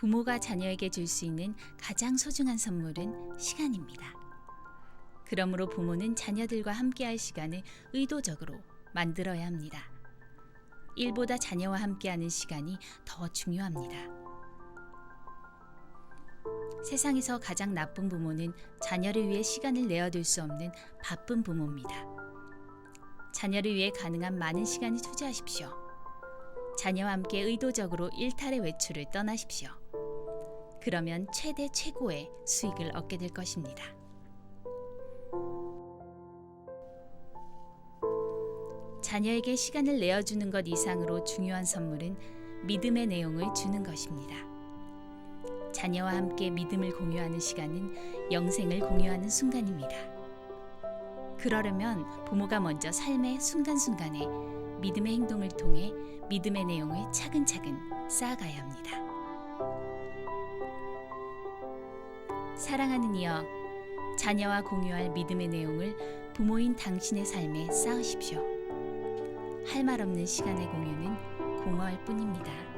부모가 자녀에게 줄 수 있는 가장 소중한 선물은 시간입니다. 그러므로 부모는 자녀들과 함께할 시간을 의도적으로 만들어야 합니다. 일보다 자녀와 함께하는 시간이 더 중요합니다. 세상에서 가장 나쁜 부모는 자녀를 위해 시간을 내어둘 수 없는 바쁜 부모입니다. 자녀를 위해 가능한 많은 시간을 투자하십시오. 자녀와 함께 의도적으로 일탈의 외출을 떠나십시오. 그러면 최대 최고의 수익을 얻게 될 것입니다. 자녀에게 시간을 내어주는 것 이상으로 중요한 선물은 믿음의 내용을 주는 것입니다. 자녀와 함께 믿음을 공유하는 시간은 영생을 공유하는 순간입니다. 그러려면 부모가 먼저 삶의 순간순간에 믿음의 행동을 통해 믿음의 내용을 차근차근 쌓아가야 합니다. 사랑하는 이여, 자녀와 공유할 믿음의 내용을 부모인 당신의 삶에 쌓으십시오. 할 말 없는 시간의 공유는 공허할 뿐입니다.